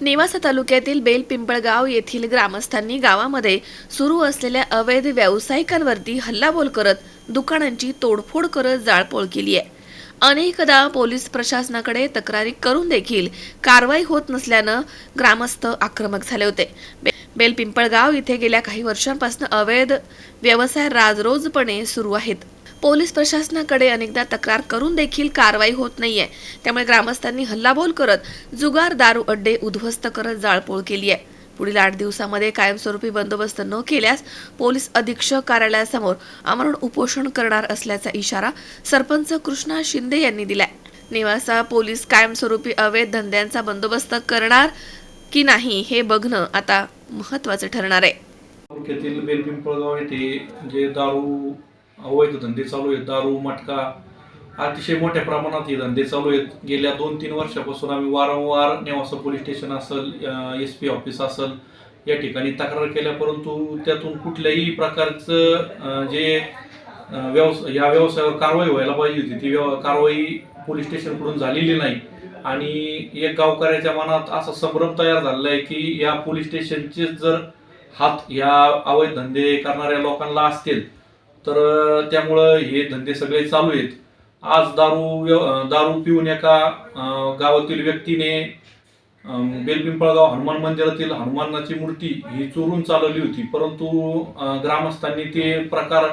नेवासा तालुक्यातील बेल पिंपळगाव येथील ग्रामस्थांनी गावामध्ये सुरू असलेल्या अवैध व्यावसायिकांवरती हल्लाबोल करत दुकानांची तोडफोड करत जाळपोळ केली आहे. अनेकदा पोलीस प्रशासनाकडे तक्रारी करून देखील कारवाई होत नसल्यानं ग्रामस्थ आक्रमक झाले होते. बे- बेल पिंपळगाव इथे गेल्या काही वर्षांपासून अवैध व्यवसाय राजरोजपणे सुरू आहेत. पोलीस प्रशासनाकडे अनेकदा तक्रार करून देखील कारवाई होत नाहीये. त्यामुळे ग्रामस्थांनी हल्लाबोल करत जुगार दारू अड्डे उद्ध्वस्त करत जाळपोळ केली आहे पुढील आठ दिवसामध्ये कायमस्वरूपी बंदोबस्त न केल्यास पोलीस अधीक्षक कार्यालयासमोर आमरण उपोषण करणार असल्याचा इशारा सरपंच कृष्णा शिंदे यांनी दिलाय. निवासा पोलीस कायमस्वरूपी अवैध धंद्यांचा बंदोबस्त करणार की नाही हे बघणं आता महत्वाचं ठरणार आहे. तालुक्यातील बेलपिंपळगाव येथे जे दारू अवैध धंदे चालू आहेत दारू मटका अतिशय मोठ्या प्रमाणात हे धंदे चालू आहेत. गेल्या दोन तीन वर्षापासून आम्ही वारंवार नेवासा पोलीस स्टेशन असेल एस पी ऑफिस असेल या ठिकाणी तक्रार केल्या परंतु त्यातून कुठल्याही प्रकारचं जे व्यवसाय व्यवस या व्यवसायावर कारवाई व्हायला पाहिजे होती ती व्यव कारवाई पोलीस स्टेशनकडून झालेली नाही. आणि एक गावकऱ्याच्या मनात असा संभ्रम तयार झालेला आहे की या पोलीस स्टेशनचे जर हात या अवैध धंदे करणाऱ्या लोकांना असतील तर त्यामुळं हे धंदे सगळे चालू आहेत. आज दारू दारू पिऊन एका गावातील व्यक्तीने बेलपिंपळगाव हनुमान मंदिरातील हनुमानाची मूर्ती ही चोरून चालवली होती. परंतु ग्रामस्थांनी ते प्रकार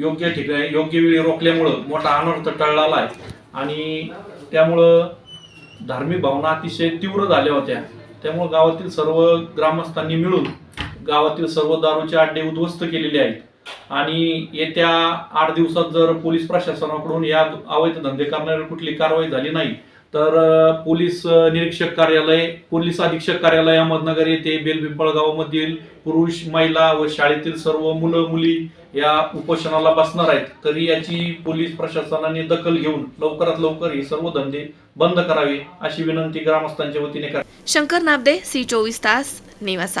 योग्य ठिकाणी योग्य वेळी रोखल्यामुळं मोठा अनर्थ टळला आहे. आणि त्यामुळं धार्मिक भावना अतिशय तीव्र झाल्या होत्या. त्यामुळं गावातील सर्व ग्रामस्थांनी मिळून गावातील सर्व दारूचे अड्डे उद्ध्वस्त केलेले आहेत. आणि येत्या आठ दिवसात जर पोलीस प्रशासनाकडून या अवैध धंदे करणाऱ्यावर कुठली कारवाई झाली नाही तर पोलीस निरीक्षक कार्यालय पोलीस अधीक्षक कार्यालय अहमदनगर येथे बेलपिंपळगावामधील पुरुष महिला व शाळेतील सर्व मुलं मुली या उपोषणाला बसणार आहेत. तरी याची पोलीस प्रशासनाने दखल घेऊन लवकरात लवकर हे सर्व धंदे बंद करावे अशी विनंती ग्रामस्थांच्या वतीने करा शंकर नाबदे सी चोवीस तास नेवासा.